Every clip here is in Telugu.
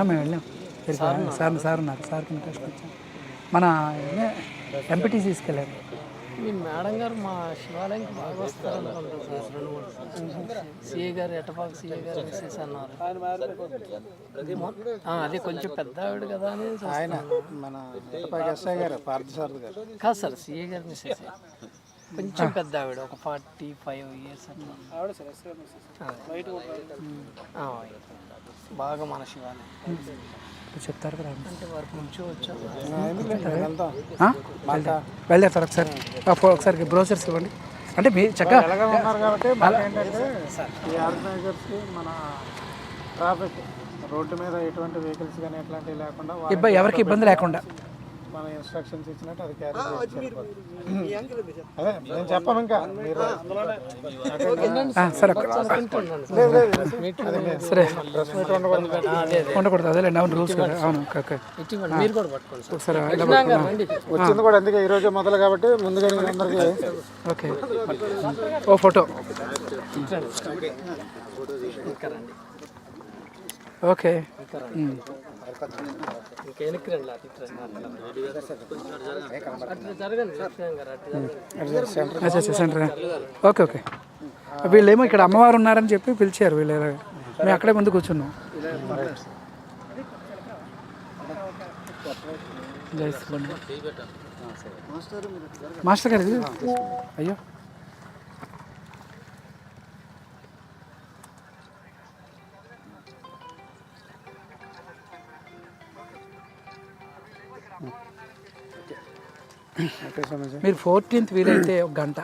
మేము వెళ్ళాం సార్ సార్ ఉన్నారు. సార్ కింద మన ఎంపీటీసీ తీసుకెళ్ళారు. మీ మేడం గారు మా శివాలయంకి బాగా వస్తారు అనుకుంటా సార్ రెండు మూడు సార్లు. సిఏ గారు ఎటపాక సిఏ గారు మిస్సెస్ అన్నారు. ఆ, అదే కొంచెం పెద్ద ఆవిడ కదా అని ఆయన మన ఎస్ఐ గారు పార్థసారథి గారు. కాదు సార్ సిఏ గారు మిస్సెస్ కొంచెం పెద్ద ఆవిడ ఒక ఫార్టీ ఫైవ్ ఇయర్స్ అట్లా. బాగా మన శివాలయం. చెప్తారు కదా. అంటే వరకు నుంచి వచ్చాం. ఒకసారి. ఒకసారి బ్రోచర్స్ ఇవ్వండి. అంటే మీ చక్కగా ఉన్నారు కాబట్టి ఏంటంటే ఈ మన ట్రాఫిక్ రోడ్డు మీద ఎటువంటి వెహికల్స్ కానీ ఎట్లాంటివి లేకుండా ఎవరికి ఇబ్బంది లేకుండా. మన ఇన్స్ట్రక్షన్స్ ఇచ్చినట్టు అది క్యారీ అదే నేను చెప్పాను ఇంకా. మీరు ఆ, సరే. సరే. ఉండకూడదు. అదే అదే. ఉండకూడదు అదే అవును రూల్స్ కదా. అవును ఓకే ఓకే. ఇటువంటి మీరు కూడా పట్టుకోండి సార్. ఒకసారి ఇలా కృష్ణ గారు రండి. వచ్చింది కూడా అందుకే ఈ రోజే మొదలు కాబట్టి ముందుగా అందరికీ ఓకే. ఓ photo. Okay. Centre okay okay. వీళ్ళేమో ఇక్కడ అమ్మవారు ఉన్నారని చెప్పి పిలిచారు వీళ్ళు మేము అక్కడే ముందు కూర్చున్నాం. మాస్టర్ గారు అయ్యో. మీరు ఫోర్టీన్త్ వీలైతే ఒక గంట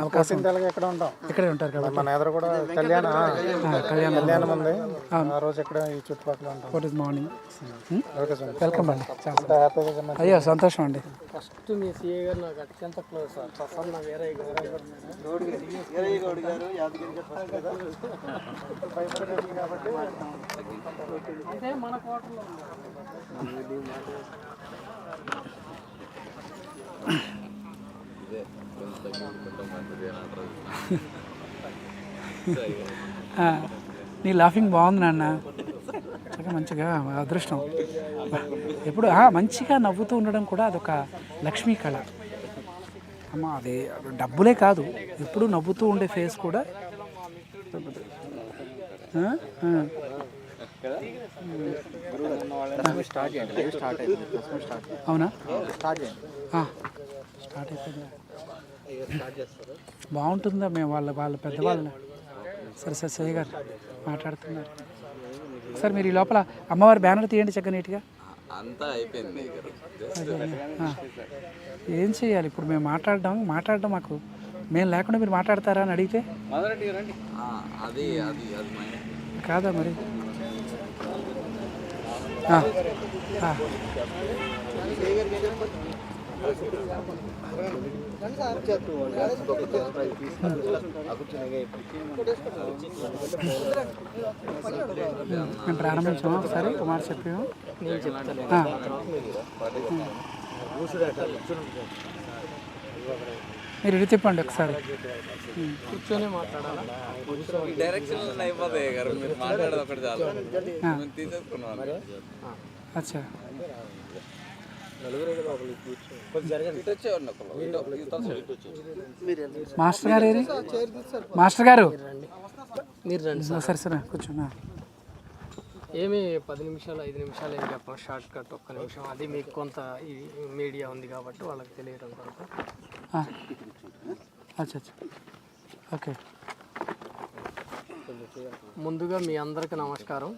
అవకాశం ఎక్కడ ఉంటాం. ఇక్కడే ఉంటారు కాబట్టి. మన ఎదురు కూడా కళ్యాణ కళ్యాణ్ కళ్యాణం ఉంది. ఆ. రోజు ఇక్కడ ఈ చుట్టుపక్కల ఉంటాం. Fourteenth morning. Okay sir. Welcome అండి. అయ్యో సంతోషం అండి. ఫస్ట్ మీ సీఏ గారు నాకు అత్యంత క్లోజ్ సార్. ప్రసన్న వేరే అయితే మన కోటలో నీ లాఫింగ్ బాగుంది నాన్న. చక్కగా మంచిగా అదృష్టం. ఎప్పుడు మంచిగా నవ్వుతూ ఉండడం కూడా అదొక లక్ష్మీ కళ. అమ్మ అది డబ్బులే కాదు. ఎప్పుడు నవ్వుతూ ఉండే ఫేస్ కూడా. అవునా? స్టార్ట్ అయిపోయిందా. బాగుంటుందా మేము వాళ్ళ వాళ్ళ పెద్దవాళ్ళ సరే సరే సయ్య గారు మాట్లాడుతున్నారు. సార్ మీరు ఈ లోపల అమ్మవారి బ్యానర్ తీయండి చక్కగా నీట్గా. అంతా అయిపోయింది. ఏం చేయాలి? ఇప్పుడు మేము మాట్లాడడం మాట్లాడడం మాకు మేము లేకుండా మీరు మాట్లాడతారా అని అడిగితే? అది అది అది మైనస్ కాదా మరి? ఆ. మేము ప్రారంభించాము ఒకసారి? కుమార్ చెప్పాము నేను చెప్తాను ఆ. మీరు ఇటు తిప్పండి ఒకసారి. కూర్చొని మాట్లాడాలా? డైరెక్షన్ అయిపోతాయి గారు మీరు మాట్లాడేది ఒకటి చాలు. అచ్చా ఇటు వచ్చేవాడిని ఒకళ్ళు. ఇటు- ఇటు సైడ్ ఇటు వచ్చేవాడిని. మాస్టర్ గారు మాస్టర్ గారు? మీరు రండి సార్. సరే ఆ. ఏమి పది నిమిషాలు ఐదు నిమిషాలు ఏం చెప్పాం? షార్ట్ కట్ ఒక్క నిమిషం. అది మీకు కొంత ఈ మీడియా ఉంది కాబట్టి వాళ్ళకి తెలియడం కొరకు. అచ్చా. ఓకే. ముందుగా మీ అందరికీ నమస్కారం.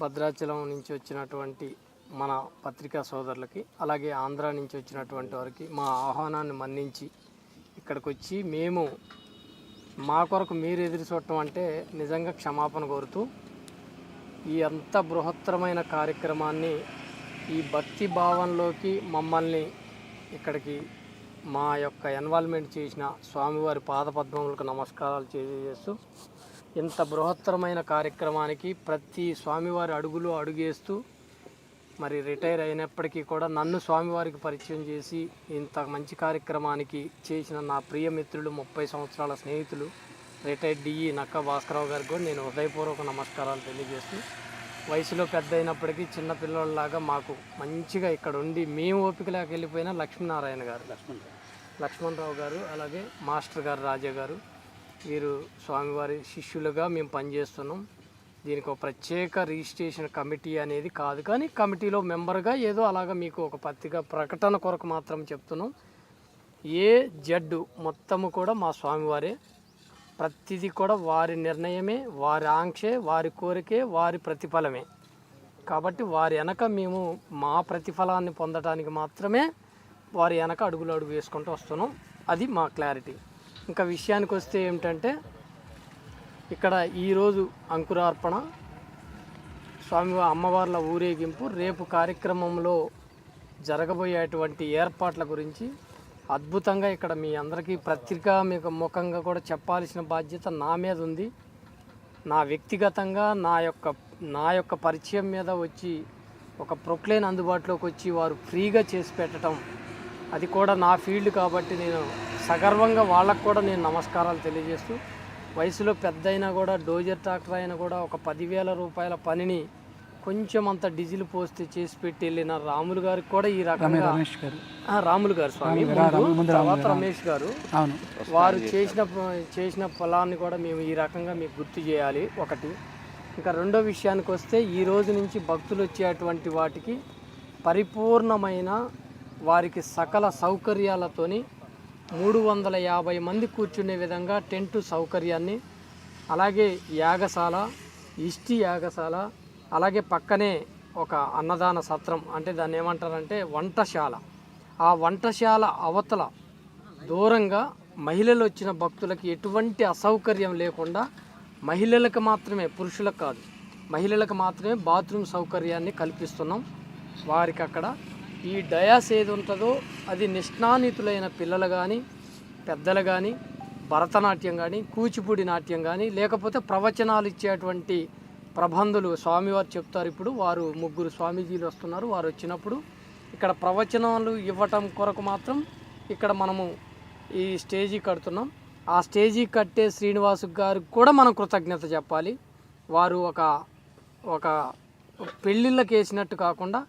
భద్రాచలం నుంచి వచ్చినటువంటి మన పత్రికా సోదరులకి అలాగే ఆంధ్ర నుంచి వచ్చినటువంటి వారికి మా ఆహ్వానాన్ని మన్నించి ఇక్కడికి వచ్చి మేము మా కొరకు మీరు ఎదురు చూడటం అంటే నిజంగా క్షమాపణ కోరుతూ ఈ అంత బృహత్తరమైన కార్యక్రమాన్ని ఈ భక్తి భావంలోకి మమ్మల్ని ఇక్కడికి మా యొక్క ఎన్వాల్వ్మెంట్ చేసిన స్వామివారి పాదపద్మములకు నమస్కారాలు చేస్తూ ఇంత బృహత్తరమైన కార్యక్రమానికి ప్రతి స్వామివారి అడుగులు అడుగేస్తూ మరి రిటైర్ అయినప్పటికీ కూడా నన్ను స్వామివారికి పరిచయం చేసి ఇంత మంచి కార్యక్రమానికి చేసిన నా ప్రియమిత్రులు ముప్పై సంవత్సరాల స్నేహితులు రిటైర్డ్ డిఈ నక్క భాస్కరరావు గారికి కూడా నేను హృదయపూర్వక నమస్కారాలు తెలియజేస్తూ వయసులో పెద్ద అయినప్పటికీ చిన్నపిల్లలలాగా మాకు మంచిగా ఇక్కడ ఉండి మేము ఓపికలాగా వెళ్ళిపోయిన లక్ష్మీనారాయణ గారు. లక్ష్మణరావు గారు అలాగే మాస్టర్ గారు రాజా గారు వీరు స్వామివారి శిష్యులుగా మేము పనిచేస్తున్నాం. దీనికి ఒక ప్రత్యేక రిజిస్ట్రేషన్ కమిటీ అనేది కాదు. కానీ కమిటీలో మెంబర్గా ఏదో అలాగా మీకు ఒక పత్రిక ప్రకటన కొరకు మాత్రం చెప్తున్నాం. ఏ జడ్డు మొత్తము కూడా మా స్వామివారే. ప్రతిదీ కూడా వారి నిర్ణయమే వారి ఆంక్షే వారి కోరికే వారి ప్రతిఫలమే. కాబట్టి వారి వెనక మేము మా ప్రతిఫలాన్ని పొందడానికి మాత్రమే వారి వెనక అడుగులు అడుగు వేసుకుంటూ వస్తున్నాం. అది మా క్లారిటీ. ఇంకా విషయానికి వస్తే ఏమిటంటే ఇక్కడ ఈరోజు అంకురార్పణ. స్వామి అమ్మవార్ల ఊరేగింపు. రేపు కార్యక్రమంలో జరగబోయేటువంటి ఏర్పాట్ల గురించి అద్భుతంగా ఇక్కడ మీ అందరికీ పత్రికా మీకు ముఖంగా కూడా చెప్పాల్సిన బాధ్యత నా మీద ఉంది. నా వ్యక్తిగతంగా నా యొక్క నా యొక్క పరిచయం మీద వచ్చి ఒక ప్రొక్లైన్ అందుబాటులోకి వచ్చి వారు ఫ్రీగా చేసి పెట్టడం అది కూడా నా ఫీల్డ్ కాబట్టి నేను సగర్వంగా వాళ్ళకు కూడా నేను నమస్కారాలు తెలియజేస్తూ వయసులో పెద్ద అయినా కూడా డోజర్ ట్రాక్టర్ అయినా కూడా ఒక పదివేల రూపాయల పనిని కొంచెం అంత డీజిల్ పోస్తే చేసి పెట్టి వెళ్ళిన రాములు గారికి కూడా ఈ రకంగా రాములు గారు స్వామి. తర్వాత రమేష్ గారు. వారు చేసిన చేసిన ఫలాన్ని కూడా మేము ఈ రకంగా మీకు గుర్తు చేయాలి. ఒకటి. ఇంకా రెండో విషయానికి వస్తే ఈ రోజు నుంచి భక్తులు వచ్చేటువంటి వాటికి పరిపూర్ణమైన వారికి సకల సౌకర్యాలతోని మూడు వందల యాభై మంది కూర్చునే విధంగా టెంట్ సౌకర్యాన్ని అలాగే యాగశాల ఇష్టి యాగశాల అలాగే పక్కనే ఒక అన్నదాన సత్రం అంటే దాన్ని ఏమంటారంటే వంటశాల. ఆ వంటశాల అవతల దూరంగా మహిళలు వచ్చిన భక్తులకి ఎటువంటి అసౌకర్యం లేకుండా మహిళలకు మాత్రమే పురుషులకు కాదు మహిళలకు మాత్రమే బాత్రూమ్ సౌకర్యాన్ని కల్పిస్తున్నాం. వారికి అక్కడ ఈ డయాస్ ఏది ఉంటుందో అది నిష్ణానితులైన పిల్లలు కానీ పెద్దలు కానీ భరతనాట్యం కానీ కూచిపూడి నాట్యం కానీ లేకపోతే ప్రవచనాలు ఇచ్చేటువంటి ప్రబంధులు స్వామివారు చెప్తారు. ఇప్పుడు వారు ముగ్గురు స్వామీజీలు వస్తున్నారు. వారు వచ్చినప్పుడు ఇక్కడ ప్రవచనాలు ఇవ్వటం కొరకు మాత్రం ఇక్కడ మనము ఈ స్టేజీ కడుతున్నాం. ఆ స్టేజీ కట్టే శ్రీనివాసు గారికి కూడా మనం కృతజ్ఞత చెప్పాలి. వారు ఒక ఒక పెళ్ళిళ్ళకి వేసినట్టు కాకుండా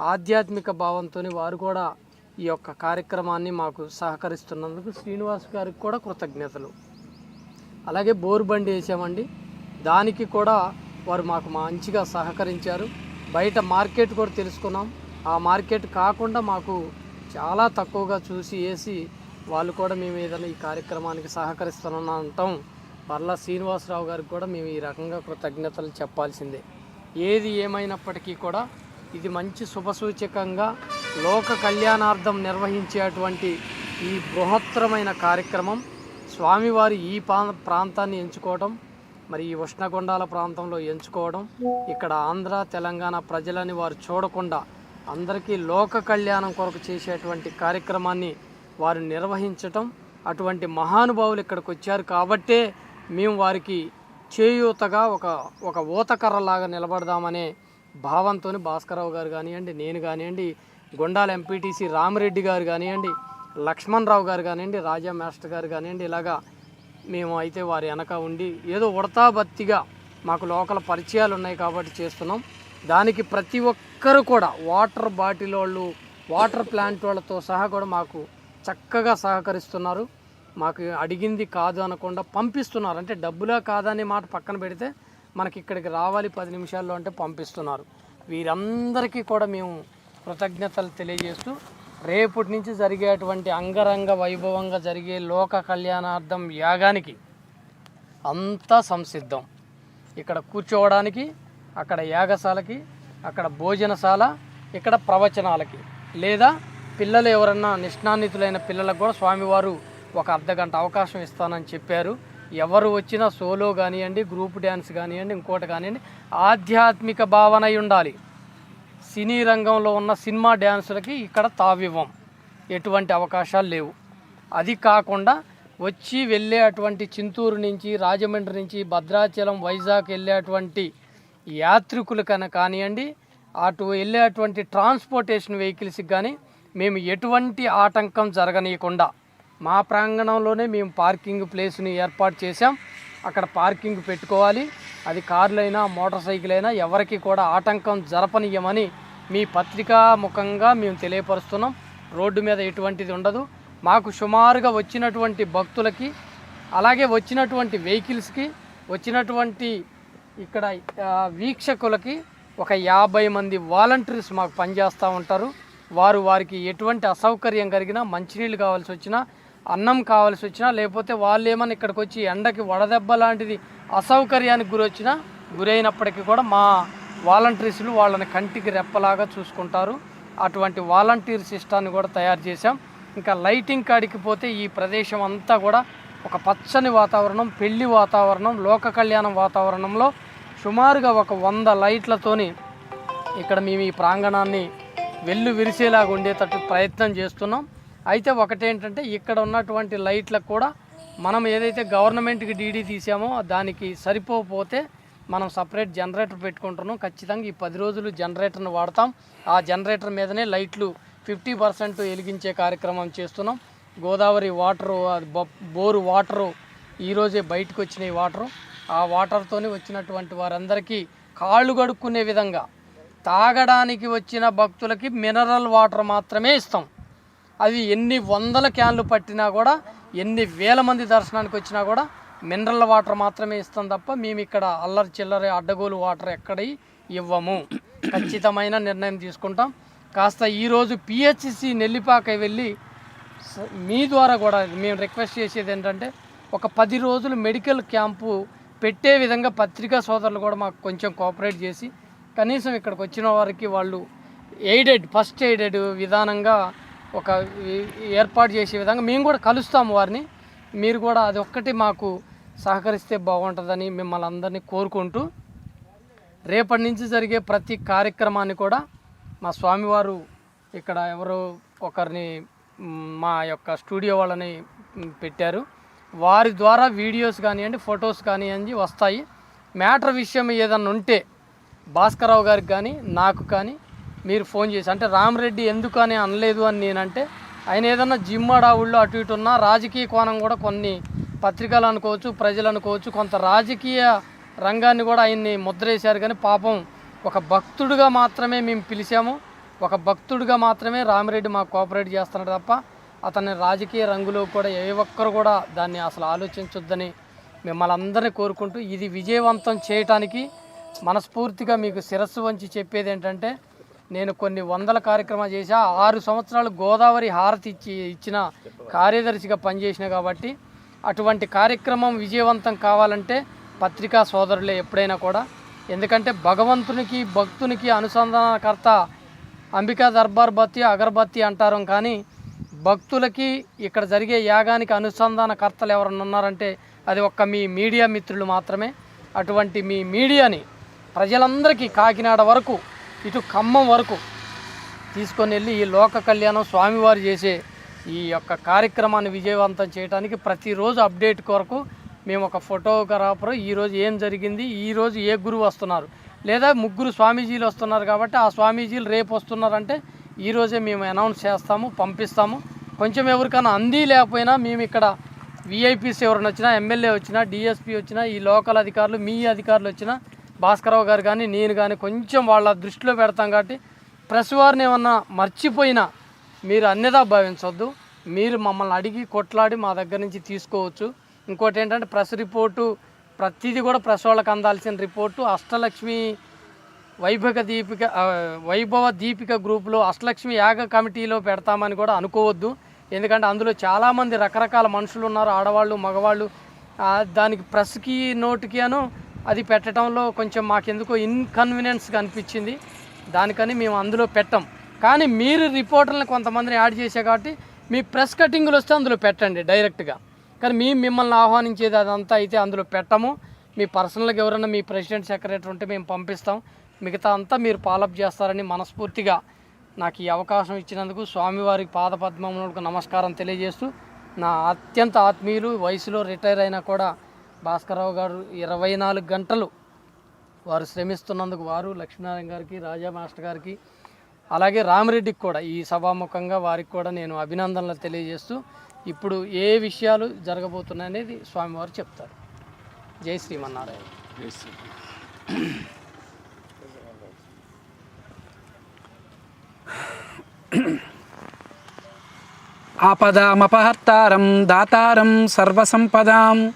ఆధ్యాత్మిక భావంతో వారు కూడా ఈ యొక్క కార్యక్రమాన్ని మాకు సహకరిస్తున్నందుకు శ్రీనివాస్ గారికి కూడా కృతజ్ఞతలు. అలాగే బోరు బండి వేసామండి. దానికి కూడా వారు మాకు మంచిగా సహకరించారు. బయట మార్కెట్ కూడా తెలుసుకున్నాం. ఆ మార్కెట్ కాకుండా మాకు చాలా తక్కువగా చూసి వేసి వాళ్ళు కూడా మేము ఏదైనా ఈ కార్యక్రమానికి సహకరిస్తున్నాం అంటాం. పర్లా శ్రీనివాసరావు గారికి కూడా మేము ఈ రకంగా కృతజ్ఞతలు చెప్పాల్సిందే. ఏది ఏమైనప్పటికీ కూడా ఇది మంచి శుభసూచకంగా లోక కళ్యాణార్థం నిర్వహించేటువంటి ఈ బృహత్తరమైన కార్యక్రమం. స్వామివారి ఈ ప్రాంతాన్ని ఎంచుకోవడం మరి ఈ ఉష్ణగొండాల ప్రాంతంలో ఎంచుకోవడం ఇక్కడ ఆంధ్ర తెలంగాణ ప్రజలని వారు చూడకుండా అందరికీ లోక కళ్యాణం కొరకు చేసేటువంటి కార్యక్రమాన్ని వారు నిర్వహించటం అటువంటి మహానుభావులు ఇక్కడికి వచ్చారు కాబట్టే మేము వారికి చేయూతగా ఒక ఒక ఊతకర్రలాగా నిలబడదామనే భావంతో భాస్కరరావు గారు కానివ్వండి నేను కానివ్వండి గొండాల ఎంపీటీసీ రామరెడ్డి గారు కానివ్వండి లక్ష్మణ్ రావు గారు కానివ్వండి రాజా మాస్టర్ గారు కానివ్వండి ఇలాగా మేము అయితే వారి వెనక ఉండి ఏదో ఉడతాబత్తిగా మాకు లోకల్ పరిచయాలు ఉన్నాయి కాబట్టి చేస్తున్నాం. దానికి ప్రతి ఒక్కరు కూడా వాటర్ బాటిల్ వాళ్ళు వాటర్ ప్లాంట్ వాళ్ళతో సహా కూడా మాకు చక్కగా సహకరిస్తున్నారు. మాకు అడిగింది కాదు అనకుండా పంపిస్తున్నారు. అంటే డబ్బులా కాదనే మాట పక్కన పెడితే మనకి ఇక్కడికి రావాలి పది నిమిషాల్లో అంటే పంపిస్తున్నారు. వీరందరికీ కూడా మేము కృతజ్ఞతలు తెలియజేస్తూ రేపటి నుంచి జరిగేటువంటి అంగరంగ వైభవంగా జరిగే లోక కళ్యాణార్థం యాగానికి అంతా సంసిద్ధం. ఇక్కడ కూర్చోవడానికి అక్కడ యాగశాలకి అక్కడ భోజనశాల ఇక్కడ ప్రవచనాలకి. లేదా పిల్లలు ఎవరన్నా నిష్ణాన్నితులైన పిల్లలకు కూడా స్వామివారు ఒక అర్ధ గంట అవకాశం ఇస్తానని చెప్పారు. ఎవరు వచ్చినా సోలో కానివ్వండి గ్రూప్ డ్యాన్స్ కానివ్వండి ఇంకోటి కానివ్వండి ఆధ్యాత్మిక భావన ఉండాలి. సినీ రంగంలో ఉన్న సినిమా డ్యాన్సులకి ఇక్కడ తావివ్వం. ఎటువంటి అవకాశాలు లేవు. అది కాకుండా వచ్చి వెళ్ళే అటువంటి చింతూరు నుంచి రాజమండ్రి నుంచి భద్రాచలం వైజాగ్ వెళ్ళేటువంటి యాత్రికులు కన కానివ్వండి అటు వెళ్ళేటువంటి ట్రాన్స్పోర్టేషన్ వెహికల్స్కి కానీ మేము ఎటువంటి ఆటంకం జరగనీయకుండా మా ప్రాంగణంలోనే మేము పార్కింగ్ ప్లేస్ని ఏర్పాటు చేశాం. అక్కడ పార్కింగ్ పెట్టుకోవాలి. అది కార్లైనా మోటార్ సైకిల్ అయినా ఎవరికి కూడా ఆటంకం జరపనీయమని మీ పత్రికా ముఖంగా మేము తెలియపరుస్తున్నాం. రోడ్డు మీద ఎటువంటిది ఉండదు. మాకు సుమారుగా వచ్చినటువంటి భక్తులకి అలాగే వచ్చినటువంటి వెహికల్స్కి వచ్చినటువంటి ఇక్కడ వీక్షకులకి ఒక యాభై మంది వాలంటీర్స్ మాకు పనిచేస్తూ ఉంటారు. వారు వారికి ఎటువంటి అసౌకర్యం కలిగినా మంచినీళ్ళు కావాల్సి వచ్చినా అన్నం కావాల్సి వచ్చినా లేకపోతే వాళ్ళు ఏమన్నా ఇక్కడికి వచ్చి ఎండకి వడదెబ్బ లాంటిది అసౌకర్యానికి గురొచ్చినా గురైనప్పటికీ కూడా మా వాలంటీర్స్లు వాళ్ళని కంటికి రెప్పలాగా చూసుకుంటారు. అటువంటి వాలంటీర్ సిస్టాన్ని కూడా తయారు చేశాం. ఇంకా లైటింగ్ కాడికి పోతే ఈ ప్రదేశం అంతా కూడా ఒక పచ్చని వాతావరణం పెళ్ళి వాతావరణం లోక కళ్యాణం వాతావరణంలో సుమారుగా ఒక వంద లైట్లతోని ఇక్కడ మేము ఈ ప్రాంగణాన్ని వెల్లు విరిసేలాగా ఉండేటట్టు ప్రయత్నం చేస్తున్నాం. అయితే ఒకటేంటంటే ఇక్కడ ఉన్నటువంటి లైట్లకు కూడా మనం ఏదైతే గవర్నమెంట్కి డీడీ తీసామో దానికి సరిపోకపోతే మనం సపరేట్ జనరేటర్ పెట్టుకుంటున్నాం. ఖచ్చితంగా ఈ పది రోజులు జనరేటర్ని వాడతాం. ఆ జనరేటర్ మీదనే లైట్లు ఫిఫ్టీ పర్సెంట్ వెలిగించే కార్యక్రమం చేస్తున్నాం. గోదావరి వాటరు బోరు వాటరు ఈరోజే బయటకు వచ్చినాయి వాటరు. ఆ వాటర్తోనే వచ్చినటువంటి వారందరికీ కాళ్ళు కడుక్కునే విధంగా తాగడానికి వచ్చిన భక్తులకి మినరల్ వాటర్ మాత్రమే ఇస్తాం. అవి ఎన్ని వందల క్యాన్లు పట్టినా కూడా ఎన్ని వేల మంది దర్శనానికి వచ్చినా కూడా మినరల్ వాటర్ మాత్రమే ఇస్తాం తప్ప మేము ఇక్కడ అల్లరి చిల్లరి అడ్డగోలు వాటర్ ఎక్కడ ఇవ్వము. ఖచ్చితమైన నిర్ణయం తీసుకుంటాం. కాస్త ఈరోజు పిహెచ్సి నెల్లిపాక వెళ్ళి మీ ద్వారా కూడా మేము రిక్వెస్ట్ చేసేది ఏంటంటే ఒక పది రోజులు మెడికల్ క్యాంపు పెట్టే విధంగా పత్రికా సోదరులు కూడా మాకు కొంచెం కోఆపరేట్ చేసి కనీసం ఇక్కడికి వచ్చిన వారికి వాళ్ళు ఎయిడెడ్ ఫస్ట్ ఎయిడెడ్ విధానంగా ఒక ఏర్పాటు చేసే విధంగా మేము కూడా కలుస్తాము వారిని. మీరు కూడా అది ఒక్కటి మాకు సహకరిస్తే బాగుంటుందని మిమ్మల్ని అందరినీ కోరుకుంటూ రేపటి నుంచి జరిగే ప్రతి కార్యక్రమాన్ని కూడా మా స్వామివారు ఇక్కడ ఎవరో ఒకరిని మా యొక్క స్టూడియో వాళ్ళని పెట్టారు. వారి ద్వారా వీడియోస్ కానివ్వండి ఫొటోస్ కానివ్వండి వస్తాయి. మ్యాటర్ విషయం ఏదన్నా ఉంటే భాస్కరరావు గారికి కానీ నాకు కానీ మీరు ఫోన్ చేసి అంటే రామరెడ్డి ఎందుకు అని అనలేదు అని నేనంటే ఆయన ఏదన్నా జిమ్మాడావుళ్ళు అటు ఇటు ఉన్నా రాజకీయ కోణం కూడా కొన్ని పత్రికలు అనుకోవచ్చు ప్రజలు అనుకోవచ్చు కొంత రాజకీయ రంగాన్ని కూడా ఆయన్ని ముద్రేశారు. కానీ పాపం ఒక భక్తుడిగా మాత్రమే మేము పిలిచాము. ఒక భక్తుడిగా మాత్రమే రామిరెడ్డి మాకు కోఆపరేట్ చేస్తున్నాడు తప్ప అతని రాజకీయ రంగులో కూడా ఏ ఒక్కరు కూడా దాన్ని అసలు ఆలోచించొద్దని మిమ్మల్ని అందరినీ కోరుకుంటూ ఇది విజయవంతం చేయటానికి మనస్ఫూర్తిగా మీకు శిరస్సు వంచి చెప్పేది ఏంటంటే నేను కొన్ని వందల కార్యక్రమాలు చేశా ఆరు సంవత్సరాలు గోదావరి హారతి ఇచ్చి ఇచ్చిన కార్యదర్శిగా పనిచేసిన కాబట్టి అటువంటి కార్యక్రమం విజయవంతం కావాలంటే పత్రికా సోదరులే ఎప్పుడైనా కూడా. ఎందుకంటే భగవంతునికి భక్తునికి అనుసంధానకర్త అంబికా దర్బార్ బత్తి అగరబత్తి అంటారు. కానీ భక్తులకి ఇక్కడ జరిగే యాగానికి అనుసంధానకర్తలు ఎవరన్నా ఉన్నారంటే అది ఒక్క మీ మీడియా మిత్రులు మాత్రమే. అటువంటి మీ మీడియాని ప్రజలందరికీ కాకినాడ వరకు ఇటు ఖమ్మం వరకు తీసుకొని వెళ్ళి ఈ లోక కళ్యాణం స్వామివారు చేసే ఈ యొక్క కార్యక్రమాన్ని విజయవంతం చేయడానికి ప్రతిరోజు అప్డేట్ కొరకు మేము ఒక ఫోటోగ్రాఫర్. ఈరోజు ఏం జరిగింది? ఈరోజు ఏ గురువు వస్తున్నారు? లేదా ముగ్గురు స్వామీజీలు వస్తున్నారు కాబట్టి ఆ స్వామీజీలు రేపు వస్తున్నారంటే ఈరోజే మేము అనౌన్స్ చేస్తాము పంపిస్తాము. కొంచెం ఎవరికైనా అంది లేకపోయినా మేము ఇక్కడ విఐపీస్ ఎవరైనా వచ్చినా ఎమ్మెల్యే వచ్చినా డిఎస్పీ వచ్చినా ఈ లోకల్ అధికారులు మీ అధికారులు వచ్చినా భాస్కరరావు గారు కానీ నేను కానీ కొంచెం వాళ్ళ దృష్టిలో పెడతాం కాబట్టి ప్రెస్ వారిని ఏమన్నా మర్చిపోయినా మీరు అన్యదా భావించవద్దు మీరు మమ్మల్ని అడిగి కొట్లాడి మా దగ్గర నుంచి తీసుకోవచ్చు. ఇంకోటి ఏంటంటే ప్రెస్ రిపోర్టు ప్రతిదీ కూడా ప్రెస్ వాళ్ళకి అందాల్సిన రిపోర్టు. అష్టలక్ష్మి వైభవ దీపిక వైభవ దీపిక గ్రూప్లో అష్టలక్ష్మి యాగ కమిటీలో పెడతామని కూడా అనుకోవద్దు. ఎందుకంటే అందులో చాలామంది రకరకాల మనుషులు ఉన్నారు ఆడవాళ్ళు మగవాళ్ళు. దానికి ప్రెస్కి నోటికి అను అది పెట్టడంలో కొంచెం మాకెందుకో ఇన్కన్వీనియన్స్గా అనిపించింది. దానికని మేము అందులో పెట్టం. కానీ మీరు రిపోర్టర్లను కొంతమందిని యాడ్ చేసే కాబట్టి మీ ప్రెస్ కటింగ్లు వస్తే అందులో పెట్టండి డైరెక్ట్గా కానీ మేము మిమ్మల్ని ఆహ్వానించేది అదంతా అయితే అందులో పెట్టము. మీ పర్సనల్గా ఎవరైనా మీ ప్రెసిడెంట్ సెక్రటరీ ఉంటే మేము పంపిస్తాం. మిగతా అంతా మీరు పాలప్ చేస్తారని మనస్ఫూర్తిగా నాకు ఈ అవకాశం ఇచ్చినందుకు స్వామివారి పాదపద్మములకు నమస్కారం తెలియజేస్తూ నా అత్యంత ఆత్మీయులు వయసులో రిటైర్ అయినా కూడా భాస్కరరావు గారు ఇరవై నాలుగు గంటలు వారు శ్రమిస్తున్నందుకు వారు లక్ష్మీనారాయణ గారికి రాజా మాస్టర్ గారికి అలాగే రామిరెడ్డికి కూడా ఈ సభాముఖంగా వారికి కూడా నేను అభినందనలు తెలియజేస్తూ ఇప్పుడు ఏ విషయాలు జరగబోతున్నాయనేది స్వామివారు చెప్తారు. జై శ్రీమన్నారాయణ. ఆపదామపహర్తారం దాతారం సర్వసంపదాం.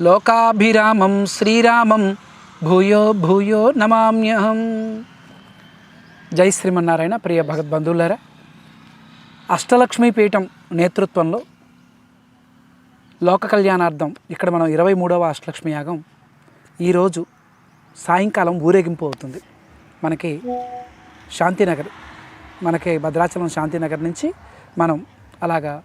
లోకాభిరామం శ్రీరామం భూయో భూయో నమామ్యహం. జై శ్రీమన్నారాయణ ప్రియ భగవద్బంధువులారా అష్టలక్ష్మీ పీఠం నేతృత్వంలో లోక కళ్యాణార్థం ఇక్కడ మనం ఇరవై మూడవ అష్టలక్ష్మి యాగం ఈరోజు సాయంకాలం ఊరేగింపు అవుతుంది. మనకి శాంతినగర్ మనకి భద్రాచలం శాంతినగర్ నుంచి మనం అలాగా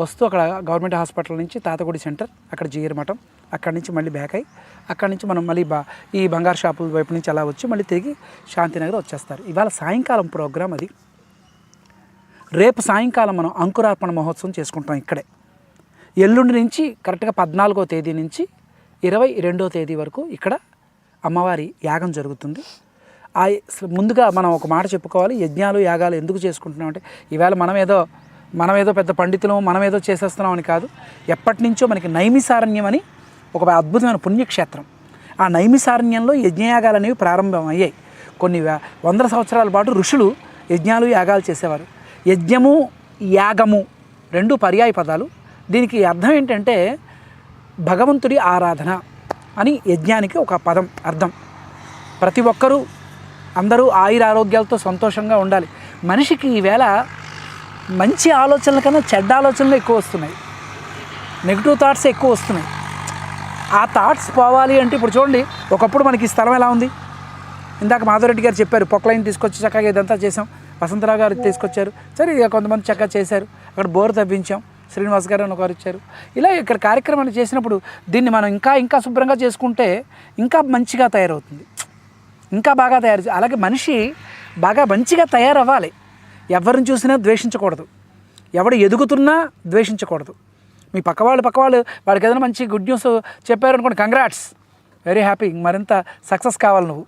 వస్తూ అక్కడ గవర్నమెంట్ హాస్పిటల్ నుంచి తాతగుడి సెంటర్ అక్కడ జీయర్ మఠం అక్కడి నుంచి మళ్ళీ బ్యాక్ అయ్యి అక్కడి నుంచి మనం మళ్ళీ బా ఈ బంగారు షాపుల వైపు నుంచి అలా వచ్చి మళ్ళీ తిరిగి శాంతినగర్ వచ్చేస్తారు. ఇవాళ సాయంకాలం ప్రోగ్రాం అది. రేపు సాయంకాలం మనం అంకురార్పణ మహోత్సవం చేసుకుంటాం ఇక్కడే. ఎల్లుండి నుంచి కరెక్ట్గా పద్నాలుగో తేదీ నుంచి ఇరవై రెండో తేదీ వరకు ఇక్కడ అమ్మవారి యాగం జరుగుతుంది. ఆ ముందుగా మనం ఒక మాట చెప్పుకోవాలి యజ్ఞాలు యాగాలు ఎందుకు చేసుకుంటున్నాం అంటే ఈవేళ మనం ఏదో మనం ఏదో పెద్ద పండితులం మనం ఏదో చేసేస్తున్నాం అని కాదు. ఎప్పటి నుంచో మనకి నైమిసారణ్యం అని ఒక అద్భుతమైన పుణ్యక్షేత్రం. ఆ నైమిసారణ్యంలో యజ్ఞయాగాలు అనేవి ప్రారంభం అయ్యాయి కొన్ని వందల సంవత్సరాల పాటు ఋషులు యజ్ఞాలు యాగాలు చేసేవారు. యజ్ఞము యాగము రెండు పర్యాయ పదాలు. దీనికి అర్థం ఏంటంటే భగవంతుడి ఆరాధన అని యజ్ఞానికి ఒక పదం అర్థం. ప్రతి ఒక్కరూ అందరూ ఆయుర ఆరోగ్యాలతో సంతోషంగా ఉండాలి. మనిషికి ఈవేళ మంచి ఆలోచనల కన్నా చెడ్డ ఆలోచనలు ఎక్కువ వస్తున్నాయి. నెగిటివ్ థాట్స్ ఎక్కువ వస్తున్నాయి. ఆ థాట్స్ పోవాలి అంటే ఇప్పుడు చూడండి ఒకప్పుడు మనకి ఈ స్థలం ఎలా ఉంది? ఇందాక మాధవరెడ్డి గారు చెప్పారు పొక్లైన్ తీసుకొచ్చి చక్కగా ఇదంతా చేసాం వసంతరావు గారు తీసుకొచ్చారు సరే ఇక కొంతమంది చక్కగా చేశారు అక్కడ బోర్ తవ్వించాం శ్రీనివాస్ గారు అని ఒకరు ఇచ్చారు. ఇలా ఇక్కడ కార్యక్రమాలు చేసినప్పుడు దీన్ని మనం ఇంకా ఇంకా శుభ్రంగా చేసుకుంటే ఇంకా మంచిగా తయారవుతుంది. ఇంకా బాగా తయారు అలాగే మనిషి బాగా మంచిగా తయారవ్వాలి. ఎవరిని చూసినా ద్వేషించకూడదు. ఎవడు ఎదుగుతున్నా ద్వేషించకూడదు. మీ పక్కవాళ్ళు పక్కవాళ్ళు వాడికి ఏదైనా మంచి గుడ్ న్యూస్ చెప్పారు అనుకోండి కంగ్రాట్స్ వెరీ హ్యాపీ మరింత సక్సెస్ కావాలి నువ్వు.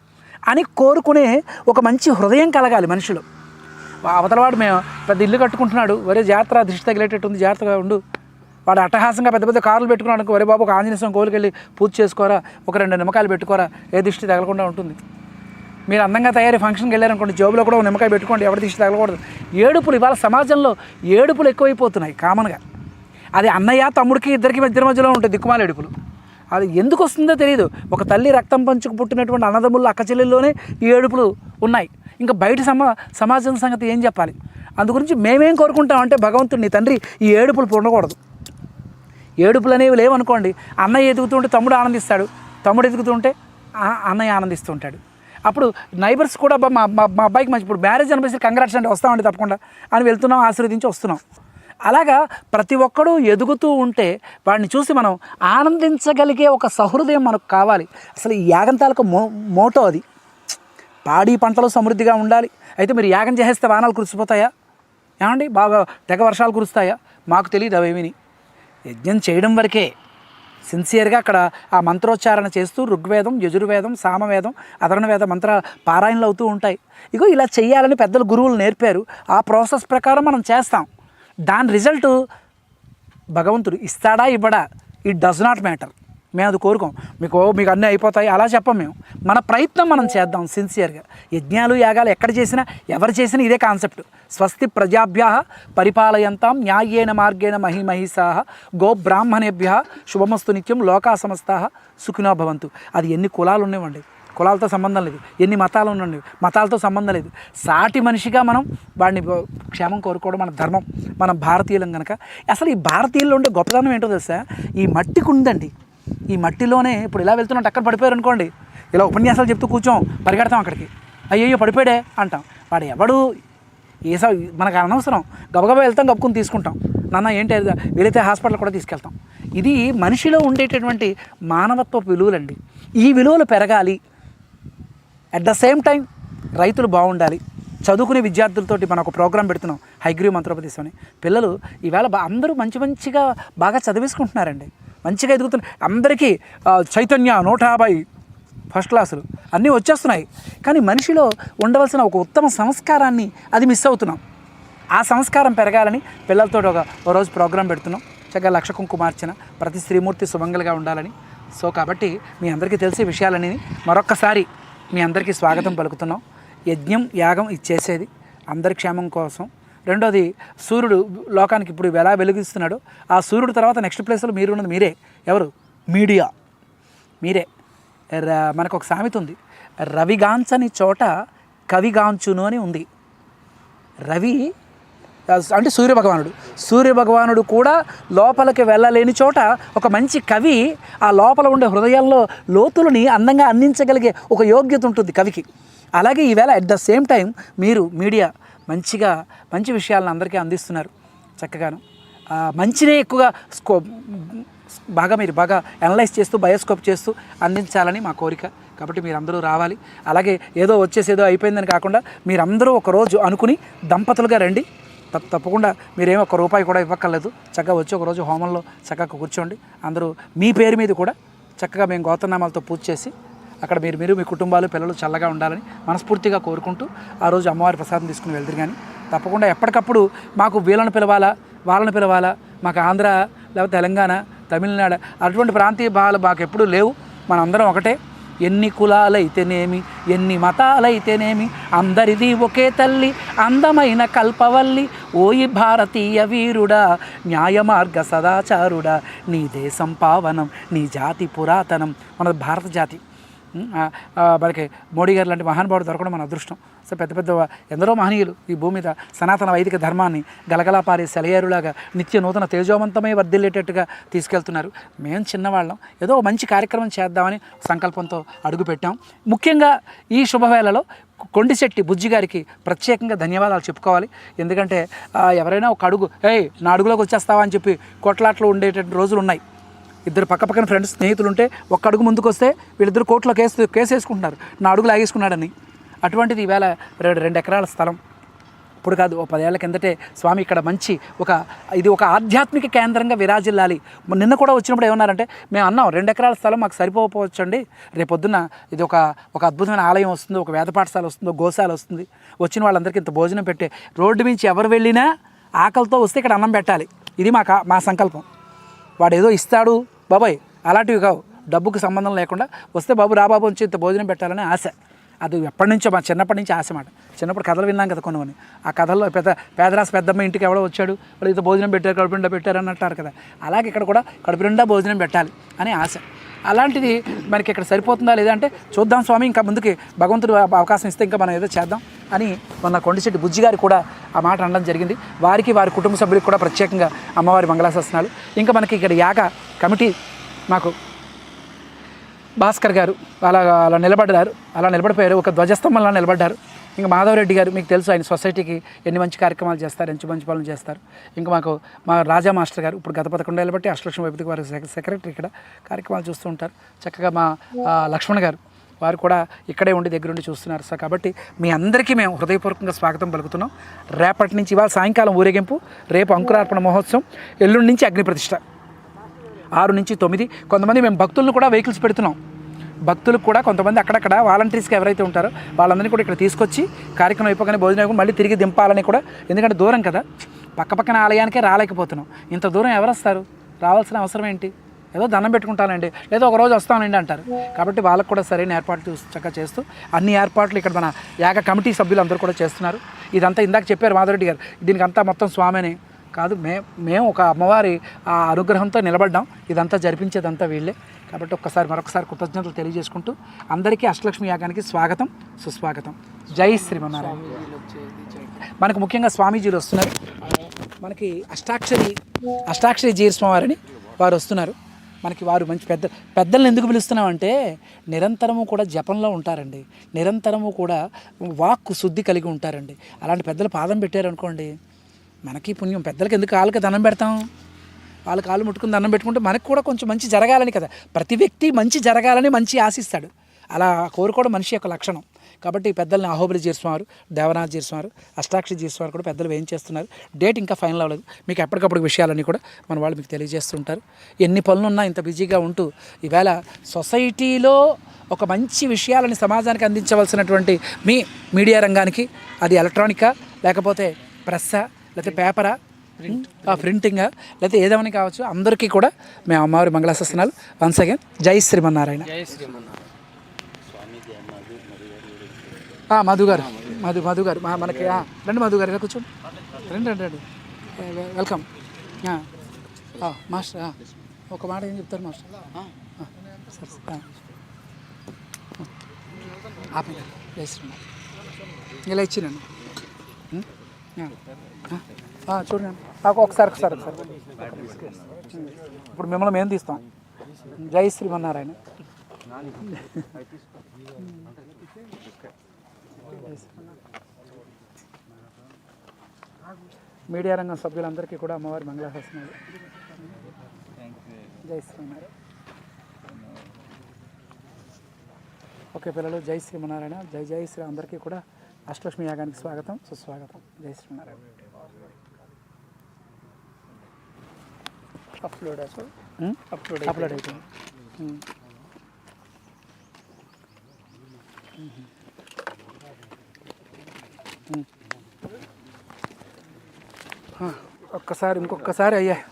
అని కోరుకునే ఒక మంచి హృదయం కలగాలి మనుషులు. అవతలవాడు మేము పెద్ద ఇల్లు కట్టుకుంటున్నాడు. ఒరే జాగ్రత్త దృష్టి తగిలేటట్టు ఉంది జాగ్రత్తగా ఉండు. వాడు అట్టహాసంగా పెద్ద పెద్ద కార్లు పెట్టుకున్నాడు అనుకో ఒరే బాబు ఒక ఆంజనేయ స్వామి పూజ చేసుకోరా? ఒక రెండు నిమ్మకాయలు పెట్టుకోరా? ఏ దృష్టి తగలకుండా ఉంటుంది. మీరు అందంగా తయారీ ఫంక్షన్కి వెళ్ళారనుకోండి జోబులో కూడా ఒక నిమ్మకాయ పెట్టుకోండి ఎవరి దృష్టి తగలకూడదు. ఏడుపులు ఇవాళ సమాజంలో ఏడుపులు ఎక్కువైపోతున్నాయి కామన్గా అది అన్నయ్య తమ్ముడికి ఇద్దరికి మధ్య మధ్యలో ఉంటుంది దిక్కుమాలేడుపులు అది ఎందుకు వస్తుందో తెలియదు ఒక తల్లి రక్తం పంచుకు పుట్టినటువంటి అన్నదమ్ములు అక్క చెల్లెల్లోనే ఈ ఏడుపులు ఉన్నాయి. ఇంకా బయట సమా సమాజం సంగతి ఏం చెప్పాలి? అందు గురించి మేమేం కోరుకుంటాం అంటే భగవంతుడు నీ తండ్రి ఈ ఏడుపులు ఉండకూడదు ఏడుపులు అనేవి లేవనుకోండి అన్నయ్య ఎదుగుతుంటే తమ్ముడు ఆనందిస్తాడు. తమ్ముడు ఎదుగుతుంటే ఆ- అన్నయ్య ఆనందిస్తూ ఉంటాడు. అప్పుడు నైబర్స్ కూడా మా మా మా అబ్బాయికి మంచి ఇప్పుడు మ్యారేజ్ అనిపిస్తే కంగ్రాట్స్ అంటే వస్తామండి తప్పకుండా అని వెళ్తున్నాం ఆశీర్వదించి వస్తున్నాం. అలాగా ప్రతి ఒక్కడూ ఎదుగుతూ ఉంటే వాడిని చూసి మనం ఆనందించగలిగే ఒక సహృదయం మనకు కావాలి. అసలు ఈ యాగం తాలూకు మో మోటో అది. పాడి పంటలు సమృద్ధిగా ఉండాలి. అయితే మీరు యాగం చేసేస్తే వానాలు కురిసిపోతాయా? ఏమండి? బాగా తెగ వర్షాలు కురుస్తాయా? మాకు తెలియదు అవేమిని యజ్ఞం చేయడం వరకే. సిన్సియర్గా అక్కడ ఆ మంత్రోచ్చారణ చేస్తూ ఋగ్వేదం యజుర్వేదం సామవేదం అధర్వవేద మంత్ర పారాయణలు అవుతూ ఉంటాయి. ఇగో ఇలా చేయాలని పెద్దలు గురువులు నేర్పారు. ఆ ప్రాసెస్ ప్రకారం మనం చేస్తాం. దాని రిజల్ట్ భగవంతుడు ఇస్తాడా ఇవ్వడా? ఇట్ డస్ నాట్ మ్యాటర్ మేము అది కోరుకోం. మీకు ఓ మీకు అన్నీ అయిపోతాయి అలా చెప్పం మేము. మన ప్రయత్నం మనం చేద్దాం సిన్సియర్గా యజ్ఞాలు యాగాలు ఎక్కడ చేసినా ఎవరు చేసినా ఇదే కాన్సెప్ట్ స్వస్తి ప్రజాభ్య పరిపాలయంతాం న్యాయేన మార్గేణ మహిమహిషా గో బ్రాహ్మణేభ్య శుభమస్తు నిత్యం లోకా సమస్త సుఖినో భవంతు. అది ఎన్ని కులాలు ఉండేవండి. కులాలతో సంబంధం లేదు. ఎన్ని మతాలు ఉండండి. మతాలతో సంబంధం లేదు. సాటి మనిషిగా మనం వాడిని క్షేమం కోరుకోవడం మన ధర్మం మనం భారతీయులం కనుక అసలు ఈ భారతీయుల్లో ఉండే గొప్పతనం ఏంటో తెలుసా? ఈ మట్టికి ఉందండి ఈ మట్టిలోనే ఇప్పుడు ఇలా వెళ్తున్నట్టు అక్కడ పడిపోయారు అనుకోండి. ఇలా ఉపన్యాసాలు చెప్తూ కూర్చోం పరిగెడతాం అక్కడికి. అయ్యయ్యో పడిపోయాడే అంటాం. వాడు ఎవడు? ఏ స మనకు అనవసరం. గబగబా వెళ్తాం గబుకుని తీసుకుంటాం. నాన్న ఏంటి అది? వీలైతే హాస్పిటల్ కూడా తీసుకెళ్తాం. ఇది మనిషిలో ఉండేటటువంటి మానవత్వ విలువలండి. ఈ విలువలు పెరగాలి. అట్ ద సేమ్ టైం రైతులు బాగుండాలి. చదువుకునే విద్యార్థులతోటి మనం ఒక ప్రోగ్రాం పెడుతున్నాం హైగ్రీవ్ మంత్రోపదేశం అని పిల్లలు ఈవేళ అందరూ మంచి మంచిగా బాగా చదివేసుకుంటున్నారండి. మంచిగా ఎదుగుతున్నారు అందరికీ చైతన్య నూట యాభై ఫస్ట్ క్లాసులు అన్నీ వచ్చేస్తున్నాయి. కానీ మనిషిలో ఉండవలసిన ఒక ఉత్తమ సంస్కారాన్ని అది మిస్ అవుతున్నాం. ఆ సంస్కారం పెరగాలని పిల్లలతో ఒక రోజు ప్రోగ్రాం పెడుతున్నాం. చక్కగా లక్ష కుంకుమార్చన ప్రతి శ్రీమూర్తి సుమంగళగా ఉండాలని. సో కాబట్టి మీ అందరికీ తెలిసే విషయాలని మరొక్కసారి మీ అందరికీ స్వాగతం పలుకుతున్నాం. యజ్ఞం యాగం ఇది చేసేది అందరి క్షేమం కోసం. రెండోది సూర్యుడు లోకానికి ఇప్పుడు ఎలా వెలుగిస్తున్నాడో ఆ సూర్యుడు తర్వాత నెక్స్ట్ ప్లేస్లో మీరు ఉన్నది మీరే. ఎవరు? మీడియా. మీరే. మనకు ఒక సామెత ఉంది. రవిగాంచని చోట కవిగాంచును అని ఉంది. రవి అంటే సూర్య భగవానుడు సూర్య భగవానుడు కూడా లోపలికి వెళ్ళలేని చోట ఒక మంచి కవి ఆ లోపల ఉండే హృదయాల్లో లోతులని అందంగా అందించగలిగే ఒక యోగ్యత ఉంటుంది కవికి. అలాగే ఈవేళ అట్ ద సేమ్ టైం మీరు మీడియా మంచిగా మంచి విషయాలను అందరికీ అందిస్తున్నారు చక్కగాను. మంచినే ఎక్కువగా స్కో బాగా మీరు బాగా అనలైజ్ చేస్తూ బయోస్కోప్ చేస్తూ అందించాలని మా కోరిక. కాబట్టి మీరందరూ రావాలి. అలాగే ఏదో వచ్చేసి ఏదో అయిపోయిందని కాకుండా మీరందరూ ఒక రోజు అనుకుని దంపతులుగా రండి. తప్పకుండా మీరేం ఒక్క రూపాయి కూడా ఇవ్వక్కర్లేదు. చక్కగా వచ్చి ఒకరోజు హోమంలో చక్కగా కూర్చోండి. అందరూ మీ పేరు మీద కూడా చక్కగా మేము గోతనామాలతో పూజ చేసి అక్కడ మీరు మీరు మీ కుటుంబాలు పిల్లలు చల్లగా ఉండాలని మనస్ఫూర్తిగా కోరుకుంటూ ఆ రోజు అమ్మవారి ప్రసాదం తీసుకుని వెళ్తారు కానీ తప్పకుండా ఎప్పటికప్పుడు మాకు వీళ్ళను పిలవాలా వాళ్ళని పిలవాలా మాకు ఆంధ్ర లేకపోతే తెలంగాణ తమిళనాడు అటువంటి ప్రాంతీయ భావాలు మాకు ఎప్పుడూ లేవు. మనందరం ఒకటే. ఎన్ని కులాలైతేనేమి ఎన్ని మతాలైతేనేమి అందరిది ఒకే తల్లి అందమైన కల్పవల్లి ఓయి భారతీయ వీరుడా న్యాయ మార్గ సదాచారుడా నీ దేశం పావనం నీ జాతి పురాతనం మన భారత జాతి. మనకి మోడీ గారు లాంటి మహానుభావుడు దొరకడం మన అదృష్టం. సో పెద్ద పెద్ద ఎందరో మహనీయులు ఈ భూమి మీద సనాతన వైదిక ధర్మాన్ని గలగలా పారే సెలయేరులాగా నిత్య నూతన తేజోవంతమై వర్ధిల్లేటట్టుగా తీసుకెళ్తున్నారు. మేము చిన్నవాళ్ళం. ఏదో మంచి కార్యక్రమం చేద్దామని సంకల్పంతో అడుగుపెట్టాం. ముఖ్యంగా ఈ శుభవేళలో కొండిశెట్టి బుజ్జిగారికి ప్రత్యేకంగా ధన్యవాదాలు చెప్పుకోవాలి. ఎందుకంటే ఎవరైనా ఒక అడుగు ఏయ్ నా అడుగులోకి వచ్చేస్తావా? అని చెప్పి కొట్లాట్లు ఉండేటటువంటి రోజులు ఉన్నాయి. ఇద్దరు పక్క పక్కన ఫ్రెండ్స్ స్నేహితులు ఉంటే ఒక్క అడుగు ముందుకు వస్తే వీళ్ళిద్దరు కోర్టులో కేసు కేసు వేసుకుంటున్నారు. నా అడుగు లాగేసుకున్నాడని. అటువంటిది ఈవేళ రెండు రెండు ఎకరాల స్థలం. ఇప్పుడు కాదు ఓ పదేళ్ళ కిందటే స్వామి ఇక్కడ మంచి ఒక ఇది ఒక ఆధ్యాత్మిక కేంద్రంగా విరాజిల్లాలి. నిన్న కూడా వచ్చినప్పుడు ఏమన్నారంటే మేము అన్నాం రెండు ఎకరాల స్థలం మాకు సరిపోకపోవచ్చండి రేపొద్దున ఇది ఒక ఒక అద్భుతమైన ఆలయం వస్తుంది ఒక వేద పాఠశాల వస్తుంది గోశాల వస్తుంది. వచ్చిన వాళ్ళందరికీ ఇంత భోజనం పెట్టే రోడ్డు నుంచి ఎవరు వెళ్ళినా ఆకలితో వస్తే ఇక్కడ అన్నం పెట్టాలి. ఇది మా మా సంకల్పం. వాడు ఏదో ఇస్తాడు బాబాయ్ అలాంటివి కావు. డబ్బుకు సంబంధం లేకుండా వస్తే బాబు రా బాబు వచ్చి ఇంత భోజనం పెట్టాలని ఆశ. అది ఎప్పటి నుంచో మా చిన్నప్పటి నుంచి ఆశ మాట. చిన్నప్పుడు కథలు విన్నాం కదా కొన్ని ఆ కథల్లో పెద్ద పేదరాశి పెద్దమ్మ ఇంటికి ఎవడో వచ్చాడు. వాళ్ళు ఇంత భోజనం పెట్టారు కడుపు నిండా పెట్టారు అని అంటారు కదా. అలాగే ఇక్కడ కూడా కడుపు నిండా భోజనం పెట్టాలి అని ఆశ. అలాంటిది మనకి ఇక్కడ సరిపోతుందా లేదా అంటే చూద్దాం స్వామి ఇంకా ముందుకి భగవంతుడు అవకాశం ఇస్తే ఇంకా మనం ఏదో చేద్దాం అని మొన్న కొండచెట్టి బుజ్జి గారు కూడా ఆ మాట అనడం జరిగింది. వారికి వారి కుటుంబ సభ్యులకు కూడా ప్రత్యేకంగా అమ్మవారి మంగళాశాసనాలు. ఇంకా మనకి ఇక్కడ యాగ కమిటీ మాకు భాస్కర్ గారు అలా అలా నిలబడ్డారు అలా నిలబడిపోయారు ఒక ధ్వజస్తంభంలా నిలబడ్డారు. ఇంకా మాధవరెడ్డి గారు మీకు తెలుసు ఆయన సొసైటీకి ఎన్ని మంచి కార్యక్రమాలు చేస్తారు ఎంచు మంచి పనులు చేస్తారు. ఇంకా మాకు మా రాజా మాస్టర్ గారు ఇప్పుడు గత పదకొండు బట్టి అష్టలక్ష్మి వైపు వారి సెక్ర- సెక్రటరీ ఇక్కడ కార్యక్రమాలు చూస్తూ ఉంటారు. చక్కగా మా లక్ష్మణ్ గారు వారు కూడా ఇక్కడే ఉండి దగ్గరుండి చూస్తున్నారు. సో కాబట్టి మీ అందరికీ మేము హృదయపూర్వకంగా స్వాగతం పలుకుతున్నాం. రేపటి నుంచి ఇవాళ సాయంకాలం ఊరేగింపు రేపు అంకురార్పణ మహోత్సవం ఎల్లుండి నుంచి అగ్ని ప్రతిష్ట ఆరు నుంచి తొమ్మిది. కొంతమంది మేము భక్తులను కూడా వెహికల్స్ పెడుతున్నాం. భక్తులకు కూడా కొంతమంది అక్కడక్కడ వాలంటీర్స్కి ఎవరైతే ఉంటారో వాళ్ళందరినీ కూడా ఇక్కడ తీసుకొచ్చి కార్యక్రమం అయిపోగానే భోజనం అయిపోయి మళ్ళీ తిరిగి దింపాలని కూడా ఎందుకంటే దూరం కదా. పక్కపక్కన ఆలయానికే రాలేకపోతున్నాం. ఇంత దూరం ఎవరు వస్తారు? రావాల్సిన అవసరం ఏంటి? ఏదో దండం పెట్టుకుంటానండి. లేదా ఒక రోజు వస్తానండి అంటారు. కాబట్టి వాళ్ళకు కూడా సరైన ఏర్పాట్లు చూసి చక్కగా చేస్తూ అన్ని ఏర్పాట్లు ఇక్కడ మన యాగ కమిటీ సభ్యులు అందరూ కూడా చేస్తున్నారు. ఇదంతా ఇందాక చెప్పారు మాధవరెడ్డి గారు. దీనికి అంతా మొత్తం స్వామిని. కాదు మే మేము ఒక అమ్మవారి ఆ అనుగ్రహంతో నిలబడ్డాం. ఇదంతా జరిపించేదంతా వీళ్ళే. కాబట్టి ఒక్కసారి మరొకసారి కృతజ్ఞతలు తెలియజేసుకుంటూ అందరికీ అష్టలక్ష్మి యాగానికి స్వాగతం సుస్వాగతం. జై శ్రీమన్నారాయణ. మనకు ముఖ్యంగా స్వామీజీలు వస్తున్నారు. మనకి అష్టాక్షరి అష్టాక్షరి జీరస్వామివారిని వారు వస్తున్నారు. మనకి వారు మంచి పెద్ద పెద్దలను ఎందుకు పిలుస్తున్నామంటే నిరంతరము కూడా జపంలో ఉంటారండి. నిరంతరము కూడా వాక్కు శుద్ధి కలిగి ఉంటారండి. అలాంటి పెద్దలు పాదం పెట్టారనుకోండి మనకి పుణ్యం. పెద్దలకి ఎందుకు కాళ్ళకి దండం పెడతాం? వాళ్ళ కాళ్ళు ముట్టుకుని దండం పెట్టుకుంటే మనకు కూడా కొంచెం మంచి జరగాలని కదా. ప్రతి వ్యక్తి మంచి జరగాలని మంచి ఆశిస్తాడు. అలా కోరుకోవడం మనిషి యొక్క లక్షణం. కాబట్టి పెద్దల్ని అహోబలి చేస్తున్నారు దేవనాథ్ చేస్తున్నారు అష్టాక్షి చేస్తున్నారు కూడా పెద్దలు ఏం చేస్తున్నారు. డేట్ ఇంకా ఫైనల్ అవ్వలేదు. మీకు ఎప్పటికప్పుడు విషయాలన్నీ కూడా మన వాళ్ళు మీకు తెలియజేస్తుంటారు. ఎన్ని పనులున్నా ఇంత బిజీగా ఉంటూ ఈవేళ సొసైటీలో ఒక మంచి విషయాలని సమాజానికి అందించవలసినటువంటి మీ మీడియా రంగానికి అది ఎలక్ట్రానికా లేకపోతే ప్రెస్సా? లేకపోతే పేపరా? ఆ ప్రింటింగ్? లేకపోతే ఏదేమని కావచ్చు అందరికీ కూడా మేము అమ్మవారి మంగళాశాసనాలు వన్స్ అగైన్ జై శ్రీమన్నారాయణ. జై శ్రీమన్నారాయణ. ఆ, మధు గారు. మధు మధు గారు. మా- మనకి రండి మధు గారు కూర్చోండి. రండి రండి రండి. వెల్కమ్. మాస్టర్ ఆ, ఒక మాట ఏం చెప్తారు మాస్టర్? ఆ, ఆ, సరే సరే, ఆ. ఆపి జై శ్రీమన్నారాయణ. ఇలా ఇచ్చినాను చూడండి. నాకు ఒకసారి ఒకసారి ఒకసారి. ఇప్పుడు మిమ్మల్ని మేము తీస్తాం. జై శ్రీమన్నారాయణ. మీడియా రంగం సభ్యులందరికీ కూడా అమ్మవారి మంగళాశాసనాలు జై శ్రీమన్నారాయణ. ఓకే పిల్లలు జై శ్రీమన్నారాయణ. జై జై శ్రీ అందరికీ కూడా అష్టలక్ష్మి యాగానికి స్వాగతం సుస్వాగతం. జై శ్రీమన్నారాయణ అప్లోడ్ ఉం? అప్లోడ్ అప్లోడ్ అయిపోయింది. ఉం. ఉం. ఆ, ఒక్కసారి ఇంకొకసారి అయ్యా.